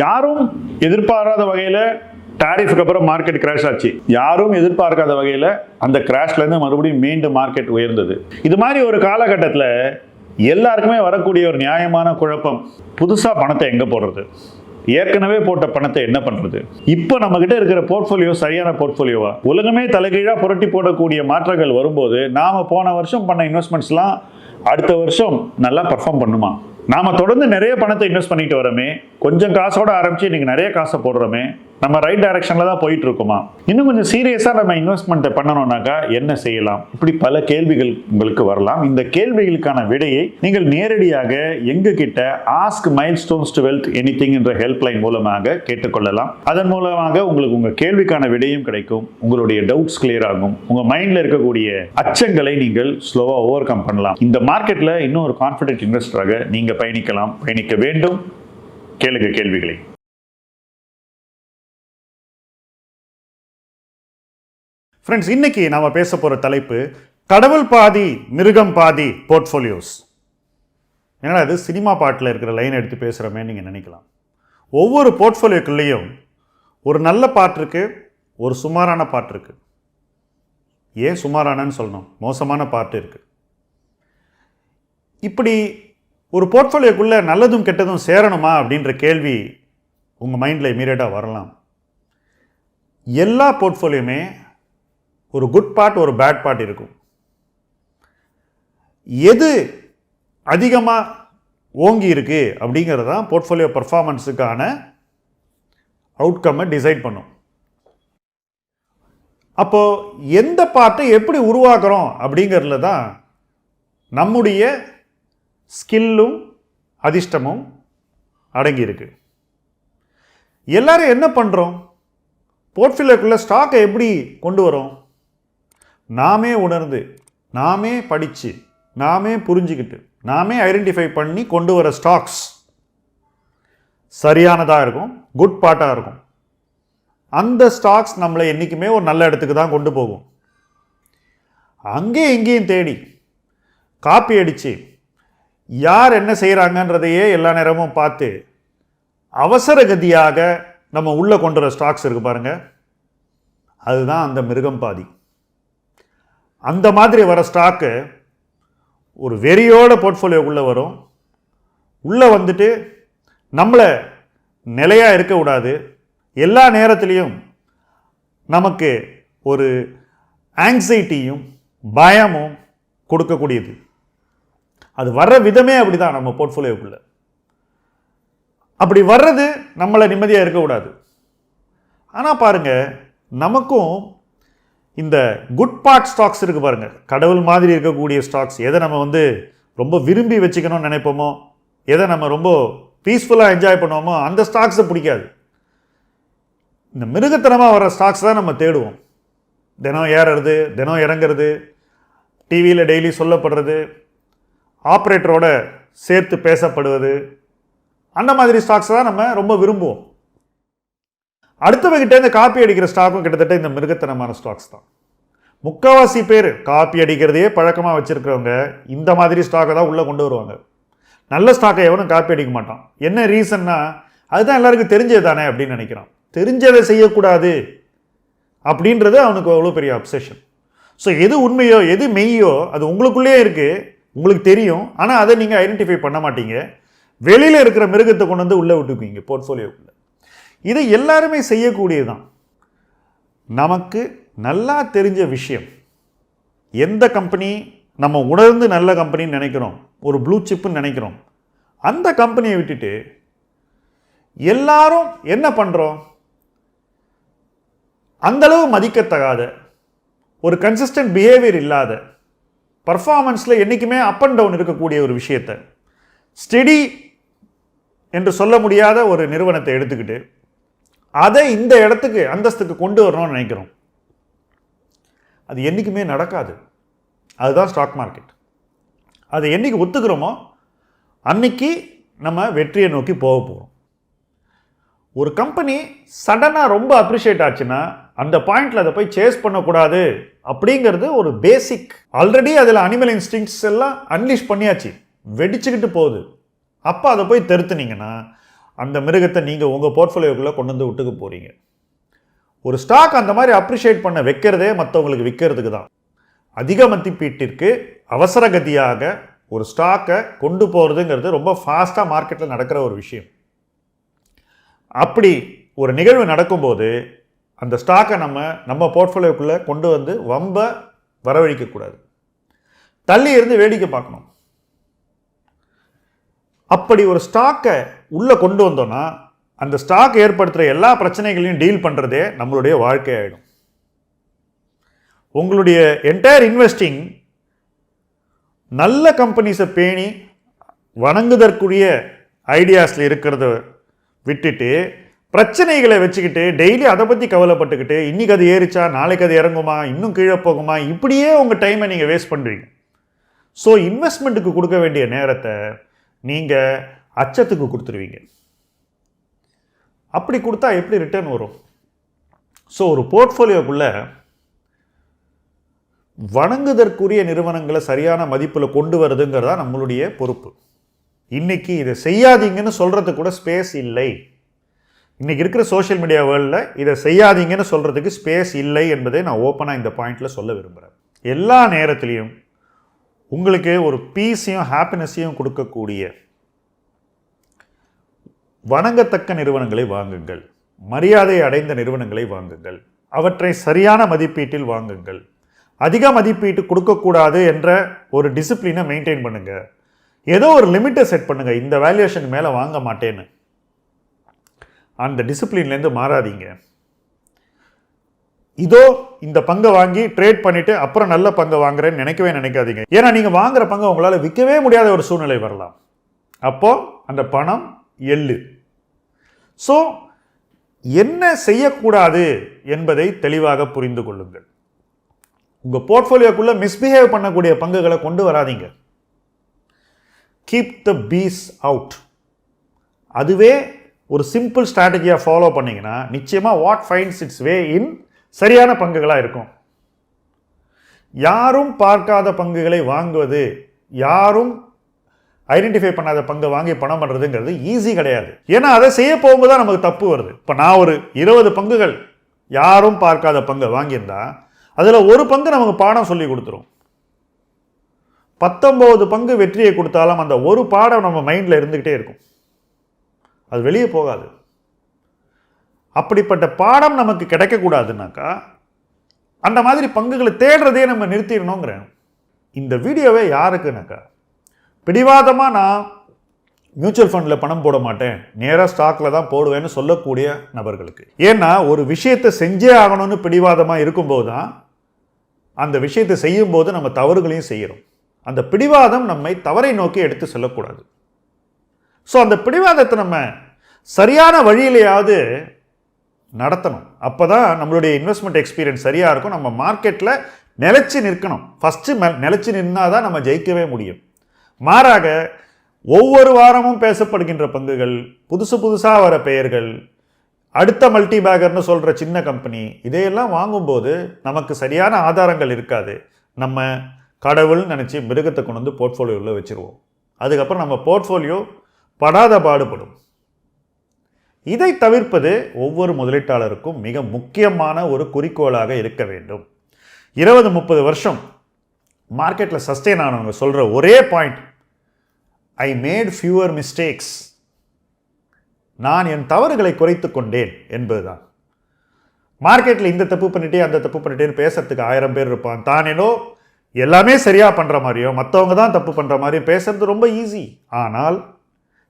யாரும் எதிர்பாராத வகையில் டாரிஃப்க்கு அப்புறம் மார்க்கெட் கிராஷ் ஆச்சு. யாரும் எதிர்பார்க்காத வகையில் அந்த கிராஷ்லேருந்து மறுபடியும் மீண்டும் மார்க்கெட் உயர்ந்தது. இது மாதிரி ஒரு காலகட்டத்தில் எல்லாருக்குமே வரக்கூடிய ஒரு நியாயமான குழப்பம் புதுசாக பணத்தை எங்கே போடுறது? ஏற்கனவே போட்ட பணத்தை என்ன பண்ணுறது இப்போ நம்மக்கிட்ட இருக்கிற போர்ட்ஃபோலியோ சரியான போர்ட்ஃபோலியோவா உலகமே தலைகீழா புரட்டி போடக்கூடிய மாற்றங்கள் வரும்போது நாம் போன வருஷம் பண்ண இன்வெஸ்ட்மெண்ட்ஸ்லாம் அடுத்த வருஷம் நல்லா பர்ஃபார்ம் பண்ணுமா? நாம் தொடர்ந்து நிறைய பணத்தை இன்வெஸ்ட் பண்ணிட்டு வரோமே கொஞ்சம் காசோட ஆரம்பிச்சு இன்னைக்கு நிறைய காசை போடுறோமே நம்ம ரைட் டைரக்ஷனில் தான் போயிட்டு இருக்கோமா இன்னும் கொஞ்சம் சீரியஸாக நம்ம இன்வெஸ்ட்மெண்ட்டை பண்ணணும்னாக்கா என்ன செய்யலாம்? இப்படி பல கேள்விகள் உங்களுக்கு வரலாம். இந்த கேள்விகளுக்கான விடையை நீங்கள் நேரடியாக எங்ககிட்ட ask milestones to wealth any என்ற ஹெல்ப்லைன் மூலமாக கேட்டுக்கொள்ளலாம். அதன் மூலமாக உங்களுக்கு உங்கள் கேள்விக்கான விடையும் கிடைக்கும். உங்களுடைய டவுட்ஸ் கிளியர் ஆகும். உங்கள் மைண்டில் இருக்கக்கூடிய அச்சங்களை நீங்கள் ஸ்லோவாக ஓவர் கம் பண்ணலாம். இந்த மார்க்கெட்டில் இன்னும் ஒரு கான்ஃபிடென்ட் இன்வெஸ்டராக நீங்கள் பயணிக்கலாம். பயணிக்க வேண்டும். கேளுங்க கேள்விகளை. ஃப்ரெண்ட்ஸ் இன்னைக்கு நாம பேச போற தலைப்பு கடவுள் பாதி மிருகம் பாதி போர்ட்ஃபோலியோஸ் என்னடா அது சினிமா பாட்டில் இருக்கிற லைன் எடுத்து பேசுகிறோமே நீங்கள் நினைக்கலாம். ஒவ்வொரு போர்ட்ஃபோலியோக்குள்ளேயும் ஒரு நல்ல பாட்டு இருக்கு ஒரு சுமாரான பாட்டு இருக்கு. ஏன் சுமாரானன்னு சொல்லணும்? மோசமான பாட்டு இருக்கு. இப்படி ஒரு போர்ட்ஃபோலியோக்குள்ளே நல்லதும் கெட்டதும் சேரணுமா அப்படின்ற கேள்வி உங்கள் மைண்டில் இமீடியட்டாக வரலாம். எல்லா போர்ட்ஃபோலியோமே ஒரு குட் பார்ட் ஒரு பேட் பார்ட் இருக்கும். எது அதிகமாக ஓங்கி இருக்கு அப்படிங்கிறது தான் போர்ட்ஃபோலியோ பர்ஃபார்மன்ஸுக்கான அவுட்கம்மை டிசைட் பண்ணும். அப்போது எந்த பார்ட்டை எப்படி உருவாக்குறோம் அப்படிங்கிறதுல தான் நம்முடைய ஸ்கில்லும் அதிர்ஷ்டமும் அடங்கியிருக்கு. எல்லாரும் என்ன பண்ணுறோம் போர்ட்ஃபோலியோக்குள்ளே ஸ்டாக்கை எப்படி கொண்டு வரோம்? நாமே உணர்ந்து நாமே படித்து நாமே புரிஞ்சுக்கிட்டு நாமே ஐடென்டிஃபை பண்ணி கொண்டு வர ஸ்டாக்ஸ் சரியானதாக இருக்கும் குட் பார்ட்டாக இருக்கும். அந்த ஸ்டாக்ஸ் நம்மளை என்றைக்குமே ஒரு நல்ல இடத்துக்கு தான் கொண்டு போகும். அங்கேயும் இங்கேயும் தேடி காப்பி அடித்து யார் என்ன செய்கிறாங்கன்றதையே எல்லா நேரமும் பார்த்து அவசர கதியாக நம்ம உள்ளே கொண்டு வர ஸ்டாக்ஸ் இருக்கு பாருங்க. அதுதான் அந்த மிருகம் பாதி. அந்த மாதிரி வர ஸ்டாக்கு ஒரு வெறியோட போர்ட்ஃபோலியோக்குள்ளே வரும். உள்ளே வந்துட்டு நம்மளை நிலையாக இருக்க விடாது. எல்லா நேரத்துலேயும் நமக்கு ஒரு ஆங்ஸைட்டியும் பயமும் கொடுக்கக்கூடியது. அது வர்ற விதமே அப்படிதான் நம்ம போர்ட்ஃபோலியோக்குள்ளே அப்படி வர்றது நம்மளை நிம்மதியாக இருக்கக்கூடாது. ஆனால் பாருங்கள் நமக்கும் இந்த குட் பார்ட் ஸ்டாக்ஸ் இருக்கு பாருங்கள் கடவுள் மாதிரி இருக்கக்கூடிய ஸ்டாக்ஸ் எதை நம்ம வந்து ரொம்ப விரும்பி வச்சுக்கணும்னு நினைப்போமோ எதை நம்ம ரொம்ப பீஸ்ஃபுல்லாக என்ஜாய் பண்ணுவோமோ அந்த ஸ்டாக்ஸை பிடிக்காது. இந்த மிருகத்தனமாக வர ஸ்டாக்ஸ் தான் நம்ம தேடுவோம். தினம் ஏறுறது தினம் இறங்குறது டிவியில் டெய்லி சொல்லப்படுறது ஆப்ரேட்டரோட சேர்த்து பேசப்படுவது அந்த மாதிரி ஸ்டாக்ஸ் தான் நம்ம ரொம்ப விரும்புவோம். அடுத்தவங்கிட்ட இந்த காப்பி அடிக்கிற ஸ்டாக்கும் கிட்டத்தட்ட இந்த மிருகத்தனமான ஸ்டாக்ஸ் தான். முக்கால்வாசி பேர் காப்பி அடிக்கிறதையே பழக்கமாக வச்சுருக்கிறவங்க இந்த மாதிரி ஸ்டாக்கை தான் உள்ளே கொண்டு வருவாங்க. நல்ல ஸ்டாக்கை எவனும் காப்பி அடிக்க மாட்டான். என்ன ரீசன்னா அதுதான் எல்லாருக்கும் தெரிஞ்சது தானே அப்படின்னு நினைக்கிறான். தெரிஞ்சதை செய்யக்கூடாது அப்படின்றது அவனுக்கு அவ்வளோ பெரிய அப்சஷன் ஸோ எது உண்மையோ எது மெய்யோ அது உங்களுக்குள்ளேயே இருக்குது உங்களுக்கு தெரியும். ஆனால் அதை நீங்கள் ஐடென்டிஃபை பண்ண மாட்டீங்க. வெளியில் இருக்கிற மிருகத்தை கொண்டு வந்து உள்ளே விட்டுக்குவீங்க போர்ட்ஃபோலியோக்குள்ளே இதை எல்லாருமே செய்யக்கூடியது தான் நமக்கு நல்லா தெரிஞ்ச விஷயம் எந்த கம்பெனி நம்ம உணர்ந்து நல்ல கம்பெனின்னு நினைக்கிறோம் ஒரு ப்ளூ சிப்புன்னு நினைக்கிறோம். அந்த கம்பெனியை விட்டுட்டு எல்லாரும் என்ன பண்ணுறோம் அந்தளவு மதிக்கத்தகாத ஒரு கன்சிஸ்டன்ட் பிஹேவியர் இல்லாத பர்ஃபார்மன்ஸில் என்றைக்குமே அப் அண்ட் டவுன் இருக்கக்கூடிய ஒரு விஷயத்தை ஸ்டெடி என்று சொல்ல முடியாத ஒரு நிறுவனத்தை எடுத்துக்கிட்டு அதை இந்த இடத்துக்கு அந்தஸ்துக்கு கொண்டு வரணும்னு நினைக்கிறோம். அது என்றைக்குமே நடக்காது. அதுதான் ஸ்டாக் மார்க்கெட் அதை என்னைக்கு ஒத்துக்கிறோமோ அன்னைக்கு நம்ம வெற்றியை நோக்கி போக போகிறோம் ஒரு கம்பெனி சடனாக ரொம்ப அப்ரிஷியேட் ஆச்சுன்னா அந்த பாயிண்ட்ல அதை போய் சேஸ் பண்ணக்கூடாது அப்படிங்கிறது ஒரு பேசிக் ஆல்ரெடி அதில் அனிமல் இன்ஸ்டிங்ஸ் எல்லாம் அன்லீஷ் பண்ணியாச்சு. வெடிச்சுக்கிட்டு போகுது. அப்போ அதை போய் தெருத்துனீங்கன்னா அந்த மிருகத்தை நீங்கள் உங்கள் போர்ட்ஃபோலியோக்குள்ளே கொண்டு வந்து விட்டுக்க போகிறீங்க ஒரு ஸ்டாக் அந்த மாதிரி அப்ரிஷியேட் பண்ண வைக்கிறதே மற்றவங்களுக்கு விற்கிறதுக்கு தான். அதிக மதிப்பீட்டிற்கு அவசரகதியாக ஒரு ஸ்டாக்கை கொண்டு போகிறதுங்கிறது ரொம்ப ஃபாஸ்ட்டாக மார்க்கெட்டில் நடக்கிற ஒரு விஷயம். அப்படி ஒரு நிகழ்வு நடக்கும்போது அந்த ஸ்டாக்கை நம்ம நம்ம போர்ட்ஃபோலியோக்குள்ளே கொண்டு வந்து வம்ப வரவழைக்கக்கூடாது. தள்ளி இருந்து வேடிக்கை பார்க்கணும். அப்படி ஒரு ஸ்டாக்கை உள்ளே கொண்டு வந்தோன்னா அந்த ஸ்டாக் ஏற்படுத்துகிற எல்லா பிரச்சனைகளையும் டீல் பண்ணுறதே நம்மளுடைய வாழ்க்கை ஆகிடும் உங்களுடைய என்டையர் இன்வெஸ்டிங் நல்ல கம்பெனிஸை பேணி வணங்குதற்குரிய ஐடியாஸில் இருக்கிறத விட்டுட்டு பிரச்சனைகளை வச்சுக்கிட்டு டெய்லி அதை பற்றி கவலைப்பட்டுக்கிட்டு இன்றைக்கி அது ஏறிச்சா நாளைக்கு அது இறங்குமா இன்னும் கீழே போகுமா இப்படியே உங்கள் டைமை நீங்கள் வேஸ்ட் பண்ணுறீங்க ஸோ இன்வெஸ்ட்மெண்ட்டுக்கு கொடுக்க வேண்டிய நேரத்தை நீங்கள் அச்சத்துக்கு கொடுத்துருவீங்க. அப்படி கொடுத்தா எப்படி ரிட்டர்ன் வரும்? ஸோ ஒரு போர்ட்ஃபோலியோக்குள்ளே வணங்குதற்குரிய நிறுவனங்களை சரியான மதிப்பில் கொண்டு வருதுங்கிறதா நம்மளுடைய பொறுப்பு. இன்றைக்கி இதை செய்யாதீங்கன்னு சொல்கிறதுக்கு கூட ஸ்பேஸ் இல்லை. இன்றைக்கி இருக்கிற சோஷியல் மீடியா வேர்ல்டில் இதை செய்யாதீங்கன்னு சொல்கிறதுக்கு ஸ்பேஸ் இல்லை என்பதை நான் ஓப்பனாக இந்த பாயிண்டில் சொல்ல விரும்புகிறேன் எல்லா நேரத்துலையும் உங்களுக்கு ஒரு பீஸையும் ஹாப்பினஸையும் கொடுக்கக்கூடிய வணங்கத்தக்க நிறுவனங்களை வாங்குங்கள். மரியாதை அடைந்த நிறுவனங்களை வாங்குங்கள். அவற்றை சரியான மதிப்பீட்டில் வாங்குங்கள். அதிக மதிப்பீட்டு கொடுக்கக்கூடாது என்ற ஒரு டிசிப்ளினை மெயின்டைன் பண்ணுங்கள் ஏதோ ஒரு லிமிட்டை செட் பண்ணுங்கள் இந்த வேல்யூஷன் மேலே வாங்க மாட்டேன்னு. அந்த டிசிப்ளின்லேருந்து மாறாதீங்க. இதோ இந்த பங்கை வாங்கி ட்ரேட் பண்ணிட்டு அப்புறம் நல்ல பங்கை வாங்குறேன்னு நினைக்கவே நினைக்காதீங்க. ஏன்னா நீங்கள் வாங்குற பங்கை உங்களால் விற்கவே முடியாத ஒரு சூழ்நிலை வரலாம். அப்போது அந்த பணம் எள்ளு. ஸோ என்ன செய்யக்கூடாது என்பதை தெளிவாக புரிந்து கொள்ளுங்கள். உங்கள் போர்ட்ஃபோலியோக்குள்ளே மிஸ்பிஹேவ் பண்ணக்கூடிய பங்குகளை கொண்டு வராதீங்க. கீப் த பீஸ் அவுட் அதுவே ஒரு சிம்பிள் ஸ்ட்ராட்டஜியாக ஃபாலோ பண்ணிங்கன்னா நிச்சயமாக water finds its way in சரியான பங்குகளாக இருக்கும். யாரும் பார்க்காத பங்குகளை வாங்குவது யாரும் ஐடென்டிஃபை பண்ணாத பங்கை வாங்கி பணம் பண்ணுறதுங்கிறது ஈஸி கிடையாது. ஏன்னா அதை செய்ய போகும்போது தான் நமக்கு தப்பு வருது. இப்போ நான் ஒரு இருபது பங்குகள் யாரும் பார்க்காத பங்கை வாங்கியிருந்தா அதில் ஒரு பங்கு நமக்கு பாடம் சொல்லி கொடுத்துரும். பத்தொம்போது பங்கு வெற்றியை கொடுத்தாலும் அந்த ஒரு பாடம் நம்ம மைண்டில் இருந்துக்கிட்டே இருக்கும். அது வெளியே போகாது. அப்படிப்பட்ட பாடம் நமக்கு கிடைக்கக்கூடாதுனாக்கா அந்த மாதிரி பங்குகளை தேடுறதே நம்ம நிறுத்திடணுங்கிறேன் இந்த வீடியோவே யாருக்குனாக்கா பிடிவாதமாக நான் மியூச்சுவல் ஃபண்டில் பணம் போட மாட்டேன். நேராக ஸ்டாக்கில் தான் போடுவேன்னு சொல்லக்கூடிய நபர்களுக்கு. ஏன்னா ஒரு விஷயத்தை செஞ்சே ஆகணும்னு பிடிவாதமாக இருக்கும்போது தான் அந்த விஷயத்தை செய்யும்போது நம்ம தவறுகளையும் செய்கிறோம் அந்த பிடிவாதம் நம்மை தவறை நோக்கி எடுத்து செல்லக்கூடாது. ஸோ அந்த பிடிவாதத்தை நம்ம சரியான வழியிலையாவது நடத்தணும். அப்போ தான் நம்மளுடைய இன்வெஸ்ட்மெண்ட் எக்ஸ்பீரியன்ஸ் சரியாக இருக்கும். நம்ம மார்க்கெட்டில் நிலச்சி நிற்கணும். ஃபஸ்ட்டு மெ நிலச்சி நின்னால் தான் நம்ம ஜெயிக்கவே முடியும். மாறாக ஒவ்வொரு வாரமும் பேசப்படுகின்ற பங்குகள் புதுசு புதுசாக வர பெயர்கள் அடுத்த மல்டி பேக்கர்னு சொல்கிற சின்ன கம்பெனி இதையெல்லாம் வாங்கும்போது நமக்கு சரியான ஆதாரங்கள் இருக்காது. நம்ம கடவுள்னு நினச்சி மிருகத்தை கொண்டு வந்து போர்ட்ஃபோலியோவில் வச்சுருவோம். அதுக்கப்புறம் நம்ம போர்ட்ஃபோலியோ படாத பாடுபடும். இதை தவிர்ப்பது ஒவ்வொரு முதலீட்டாளருக்கும் மிக முக்கியமான ஒரு குறிக்கோளாக இருக்க வேண்டும். இருபது முப்பது வருஷம் மார்க்கெட்டில் சஸ்டெயின் ஆனவங்க சொல்கிற ஒரே point I made fewer mistakes நான் என் தவறுகளை குறைத்து கொண்டேன் என்பதுதான். மார்க்கெட்டில் இந்த தப்பு பண்ணிட்டே அந்த தப்பு பண்ணிட்டேன்னு பேசுறதுக்கு ஆயிரம் பேர் இருப்பான். தான் எல்லாமே சரியாக பண்ணுற மாதிரியோ மற்றவங்க தான் தப்பு பண்ணுற மாதிரியும் பேசுறது ரொம்ப ஈஸி ஆனால்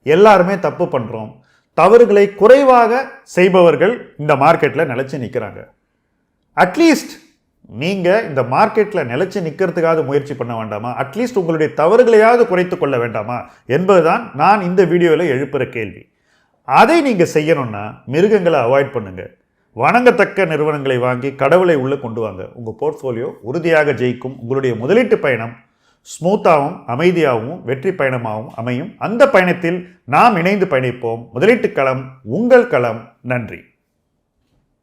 எல்லாருமே தப்பு பண்ணுறோம் தவறுகளை குறைவாக செய்பவர்கள் இந்த மார்க்கெட்டில் நிலச்சி நிற்கிறாங்க அட்லீஸ்ட் நீங்கள் இந்த மார்க்கெட்டில் நிலச்சி நிற்கிறதுக்காக முயற்சி பண்ண வேண்டாமா? அட்லீஸ்ட் உங்களுடைய தவறுகளையாவது குறைத்து கொள்ள வேண்டாமா? என்பதுதான் நான் இந்த வீடியோவில் எழுப்புகிற கேள்வி. அதை நீங்கள் செய்யணும்னா மிருகங்களை அவாய்ட் பண்ணுங்கள் வணங்கத்தக்க நிறுவனங்களை வாங்கி கடவுளை உள்ளே கொண்டு வாங்க. உங்கள் போர்ட்ஃபோலியோ உறுதியாக ஜெயிக்கும். உங்களுடைய முதலீட்டு பயணம் ஸ்மூத்தாகவும் அமைதியாகவும் வெற்றி பயணமாகவும் அமையும். அந்த பயணத்தில் நாம் இணைந்து பயணிப்போம். முதலீட்டு களம் உங்கள் களம். நன்றி.